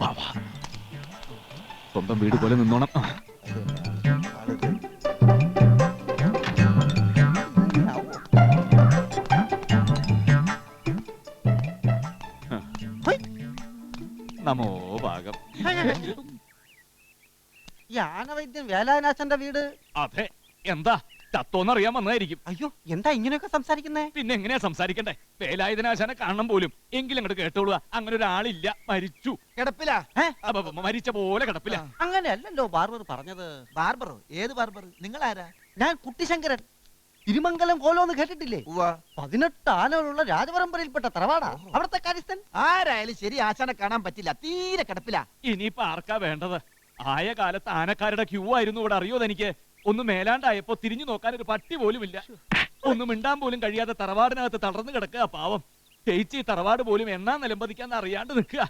വാ, വാ. സ്വന്തം വീട് പോലെ നിന്നോണം. നമോ ഭാഗം. ഈ വേലാനാശന്റെ വീട്. അതെ എന്താ? ചത്തോന്നറിയാൻ വന്നതായിരിക്കും. അയ്യോ എന്താ ഇങ്ങനെയൊക്കെ സംസാരിക്കുന്നേ? പിന്നെ എങ്ങനെയാ സംസാരിക്കണ്ടേ? വേലായുധനാശാനെ കാണണം പോലും. എങ്കിലും അങ്ങോട്ട് കേട്ടോളുക. അങ്ങനെ ഒരാളില്ല. മരിച്ചു. കിടപ്പില? അപ്പൊ മരിച്ച പോലെ കിടപ്പില്ല അങ്ങനെയല്ലല്ലോ ബാർബർ പറഞ്ഞത്. ബാർബർ ഏത് ബാർബർ? നിങ്ങൾ ആരാ ഞാൻ കുട്ടിശങ്കരൻ. തിരുമംഗലം കോലോന്ന് കേട്ടിട്ടില്ലേ? പതിനെട്ട് ആനകളുള്ള രാജപരമ്പരയിൽപ്പെട്ട തറവാടാ. അവിടുത്തെ കാര്യസ്ഥൻ. ആരായാലും ശരി ആശാനെ കാണാൻ പറ്റില്ല. തീരെ കിടപ്പില. ഇനിയിപ്പൊ ആർക്കാ വേണ്ടത്? ആയ കാലത്ത് ആനക്കാരുടെ ക്യൂ ആയിരുന്നു ഇവിടെ. അറിയോ എനിക്ക് ഒന്ന് മേലാണ്ടായപ്പോ തിരിഞ്ഞു നോക്കാൻ ഒരു പട്ടി പോലും ഇല്ല ഒന്നും മിണ്ടാൻ പോലും കഴിയാതെ തറവാടിനകത്ത് തളർന്നു കിടക്കുക പാവം. ചേച്ചി തറവാട് പോലും എണ്ണാൻ നിലംപതിക്കാന്ന് അറിയാണ്ട് നിൽക്കുക.